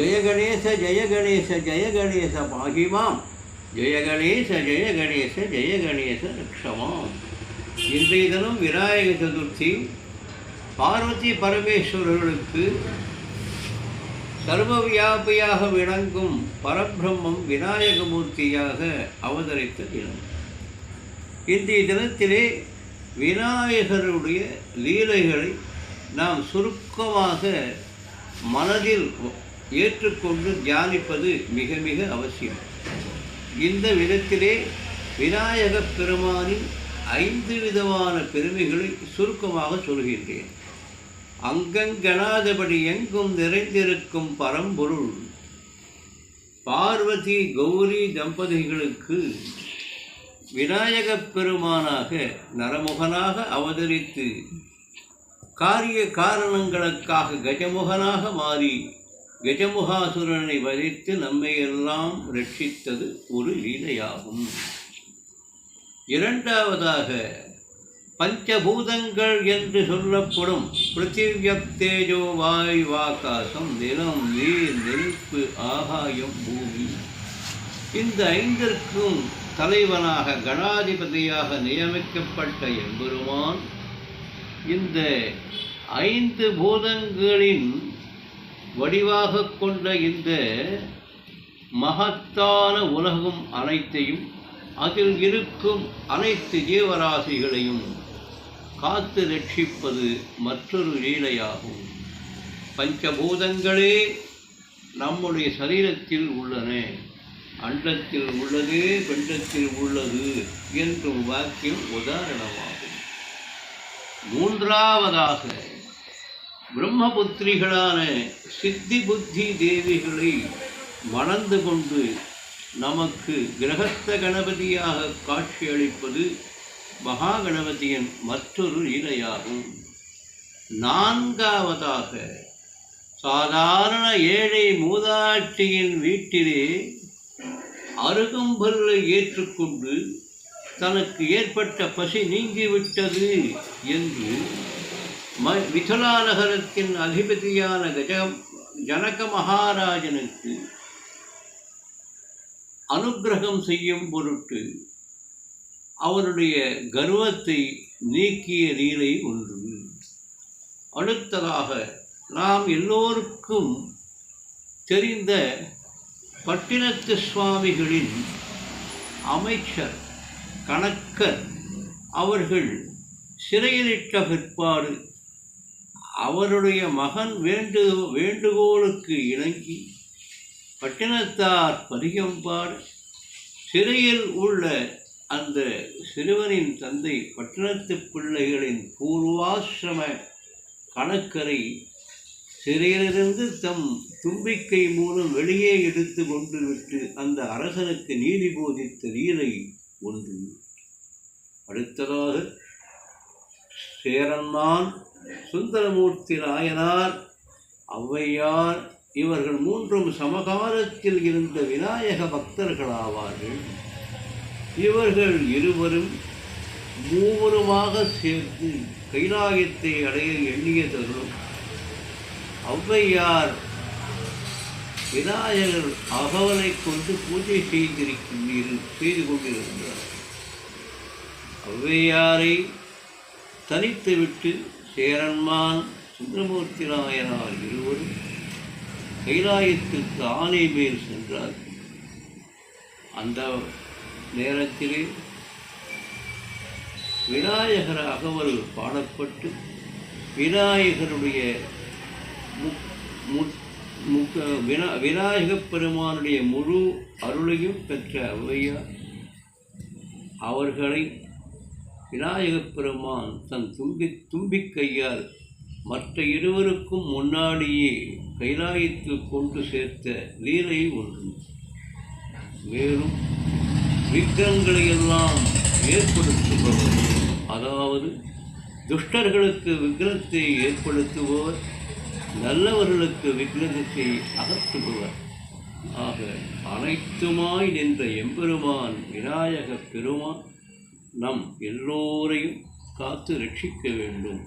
ஜெய கணேச ஜெய கணேச ஜெய கணேச பாகிமாம் ஜெய கணேச ஜெய கணேச ஜெய கணேச ரக்ஷமாம் இன்றைய தினம் விநாயக சதுர்த்தி பார்வதி பரமேஸ்வரர்களுக்கு சர்வ வியாபியாக விளங்கும் பரபிரம்மம் விநாயகமூர்த்தியாக அவதரித்த தினம். இன்றைய தினத்திலே விநாயகருடைய லீலைகளை நாம் சுருக்கமாக மனதில் ஏற்றுக்கொண்டு தியானிப்பது மிக மிக அவசியம். இந்த விதத்திலே விநாயகப் பெருமானின் ஐந்து விதமான பெருமைகளை சுருக்கமாக சொல்கின்றேன். அங்கங்கணாதபடி எங்கும் நிறைந்திருக்கும் பரம்பொருள் பார்வதி கௌரி தம்பதிகளுக்கு விநாயகப் பெருமானாக நரமுகனாக அவதரித்து காரிய காரணங்களுக்காக கஜமுகனாக மாறி கஜமுகாசுரனை வதைத்து நம்மையெல்லாம் ரட்சித்தது ஒரு லீலையாகும். இரண்டாவதாக பஞ்சபூதங்கள் என்று சொல்லப்படும் பிருத்திவியத்தேஜோ வாய் நிலம் நீர் நெருப்பு ஆகாயம் பூமி. இந்த ஐந்திற்கும் தலைவனாக கணாதிபதியாக நியமிக்கப்பட்ட எம்பெருமான் இந்த ஐந்து பூதங்களின் வடிவாக கொண்ட இந்த மகத்தான உலகம் அனைத்தையும் அதில் இருக்கும் அனைத்து ஜீவராசிகளையும் காத்து ரட்சிப்பது மற்றொரு லீலையாகும். பஞ்சபூதங்களே நம்முடைய சரீரத்தில் உள்ளன. அண்டத்தில் உள்ளது பெண்டத்தில் உள்ளது என்றும் வாக்கியம் உதாரணமாகும். மூன்றாவதாக பிரம்மபுத்திரிகளான சித்தி புத்தி தேவிகளை மணந்து கொண்டு நமக்கு கிரகஸ்த கணபதியாக காட்சியளிப்பது மகா கணபதியின் மற்றொரு லீலையாகும் நான்காவதாக சாதாரண ஏழை மூதாட்டியின் வீட்டிலே அருகம்பல்லை ஏற்றுக்கொண்டு தனக்கு ஏற்பட்ட பசி நீங்கிவிட்டது என்று ம மிதுலா நகரத்தின் அதிபதியான கஜ ஜனக மகாராஜனுக்கு அனுக்கிரகம் செய்யும் பொருட்டு அவருடைய கர்வத்தை நீக்கிய லீலை ஒன்று. அடுத்ததாக நாம் எல்லோருக்கும் தெரிந்த பட்டினத்து சுவாமிகளின் அமைச்சர் கணக்கர் அவர்கள் சிறையிலிட்ட பிற்பாடு அவருடைய மகன் வேண்டு வேண்டுகோளுக்கு இணங்கி பட்டினத்தார் பதிகம்பாடு சிறையில் உள்ள அந்த சிறுவனின் தந்தை பட்டினத்து பிள்ளைகளின் பூர்வாசிரம கணக்கரை சிறையிலிருந்து தம் தும்பிக்கை மூலம் வெளியே எடுத்து கொண்டு விட்டு அந்த அரசனுக்கு நீதி போதித்த லீலை ஒன்று அடுத்ததாக சேரன்மான் சுந்தரமூர்த்தி நாயனார் ஔவையார் இவர்கள் மூன்றும் சமகாலத்தில் இருந்த விநாயக பக்தர்களாவார்கள். இவர்கள் இருவரும் மூவருமாக சேர்ந்து கைலாயத்தை அடைய எண்ணிய ஔவையார் விநாயகர் அகவலை கொண்டு பூஜை செய்திருக்கின்றீர் செய்து கொண்டிருந்தார் ஔவையாரை தனித்துவிட்டு சேரன்மான் சுந்தரமூர்த்தி நாயனார் இருவரும் கைலாயத்திற்கு ஆணை மேல் சென்றார். அந்த நேரத்திலே விநாயகர் அகவல் பாடப்பட்டு விநாயகருடைய முக் வினா விநாயகப் பெருமானுடைய முழு அருளையும் பெற்ற ஔவையார் அவர்களை விநாயகப் பெருமான் தன் தும்பி தும்பிக்கையால் மற்ற இருவருக்கும் முன்னாடியே கைலாயத்தில் கொண்டு சேர்த்த லீலை ஒன்று. மேலும் விக்கிரங்களை ஏற்படுத்துபவர். அதாவது துஷ்டர்களுக்கு விக்கிரத்தை ஏற்படுத்துபவர் நல்லவர்களுக்கு விக்கிரகத்தை அகற்றுபவர். ஆக அனைத்துமாய் நின்ற எம்பெருமான் விநாயக பெருமான் நம் எல்லோரையும் காத்து ரட்சிக்க வேண்டும்.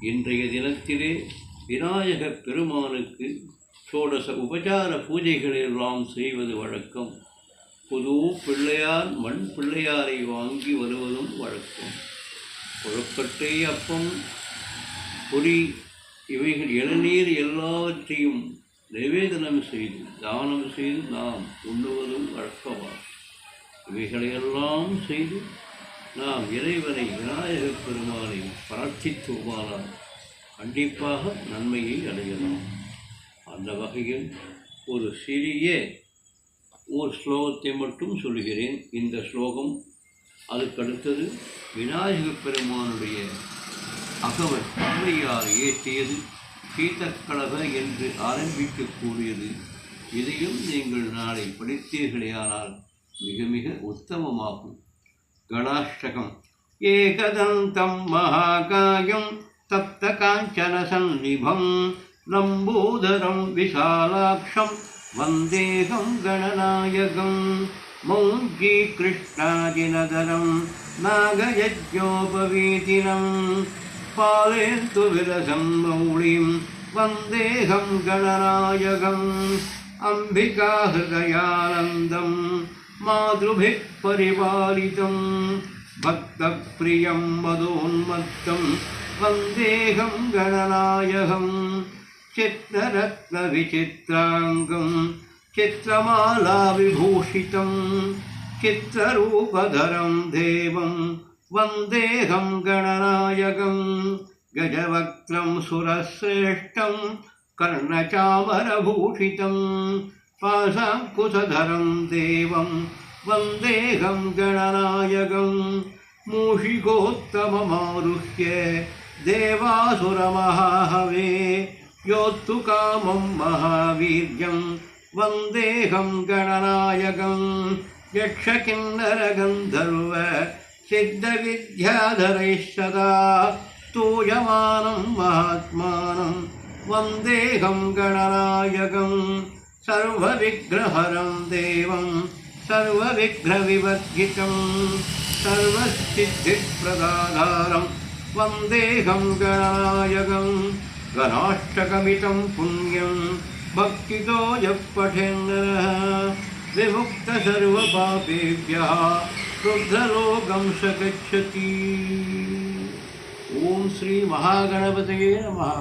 இன்றைய தினத்திலே விநாயக பெருமானுக்கு சோடச உபசார பூஜைகளை எல்லாம் செய்வது வழக்கம். புது பிள்ளையார் மண் பிள்ளையாரை வாங்கி வருவதும் வழக்கம். குழப்பட்டை அப்பம் பொறி இவைகள் இளநீர் எல்லாவற்றையும் நிவேதனம் செய்து தானம் செய்து நாம் உண்ணுவதும் வழக்கமாகும். இவைகளையெல்லாம் செய்து நாம் இறைவனை விநாயகப் பெருமானை பிரார்த்தித்துமானால் கண்டிப்பாக நன்மையை அடையலாம். அந்த வகையில் ஒரு சிறிய ஒரு ஸ்லோகத்தை மட்டும் சொல்கிறேன் இந்த ஸ்லோகம் அதுக்கடுத்தது விநாயகப் பெருமானுடைய அகவர் அம்மையார் இயற்றியது சீதக்கலக என்று ஆரம்பிக்கக்கூடியது இதையும் நீங்கள் நாளை படித்தீர்களேயானால் மிக மிக உத்தமமாகும். गणाष्टकम् एकदन्तं महाकायं तप्तकाञ्चनसन्निभं लम्बोदरं विशालाक्षं वन्देहं गणनायकं मौञ्जीकृष्णाजिनदरं नागयज्ञोपवीतिनं पालयन्तु विरसं मौळिं वन्देहं गणनायकम् अम्बिकाहृदयानन्दम् मातृभिः परिपालितं भक्तप्रियं मदोन्मत्तं वन्देहं गणनायकं चित्ररत्नविचित्राङ्गं चित्रमालाविभूषितं चित्ररूपधरं देवं वन्देहं गणनायकं गजवक्त्रं सुरश्रेष्ठं कर्णचामरभूषितं पाशाङ्कुशधरं देवं वन्देहं गणनायकं मूषिकोत्तममारुह्य देवासुरमहाहवे योत्तु कामं महावीर्यं वन्देहं गणनायकं यक्षकिन्नरगन्धर्व सिद्धविद्याधरैः सदा स्तूयमानं महात्मानं वन्देहं गणनायकं सर्वविघ्नहरं देवं सर्वविघ्नविवर्जितं सर्वसिद्धिप्रदाधारं त्वं देहं गणायगं गणाष्टकमितं पुण्यं भक्तितो यः पठेन्नः विमुक्त सर्वपापेभ्यः क्रुद्धलोकं स गच्छति ॐ श्रीमहागणपते नमः।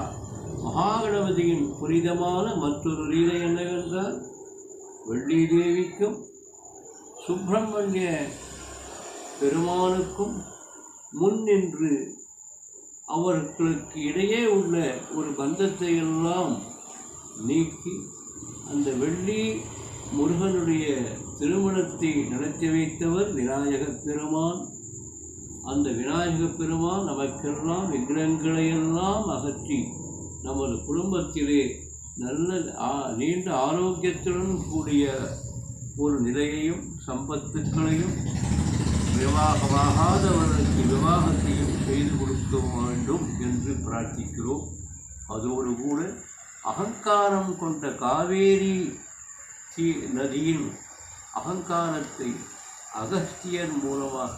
மகாகணபதியின் புனிதமான மற்றொரு லீலை என்னவென்றால் வெள்ளி தேவிக்கும் சுப்பிரமணிய பெருமானுக்கும் முன் நின்று அவர்களுக்கு இடையே உள்ள ஒரு பந்தத்தை எல்லாம் நீக்கி அந்த வெள்ளி முருகனுடைய திருமணத்தை நடத்தி வைத்தவர் விநாயகப் பெருமான். அந்த விநாயகப் பெருமான் நமக்கெல்லாம் விக்னங்களையெல்லாம் அகற்றி நமது குடும்பத்திலே நல்ல நீண்ட ஆரோக்கியத்துடன் கூடிய ஒரு நிலையையும் சம்பத்துக்களையும் விவாகமாகாதவர்களுக்கு விவாகத்தையும் செய்து கொடுக்க வேண்டும் என்று பிரார்த்திக்கிறோம். அதோடு கூட அகங்காரம் கொண்ட காவேரி தீ நதியின் அகங்காரத்தை அகஸ்தியர் மூலமாக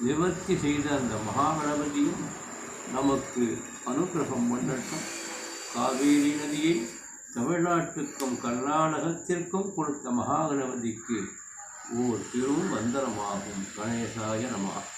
நிவர்த்தி செய்த அந்த மகாகணபதியும் நமக்கு அனுகிரகம் பண்ணட்டும் காவேரி நதியை தமிழ்நாட்டுக்கும் கர்நாடகத்திற்கும் கொடுத்த மகாகணபதிக்கு ஓர் பெரும் வந்தனமாகும். கணேசாய நமः.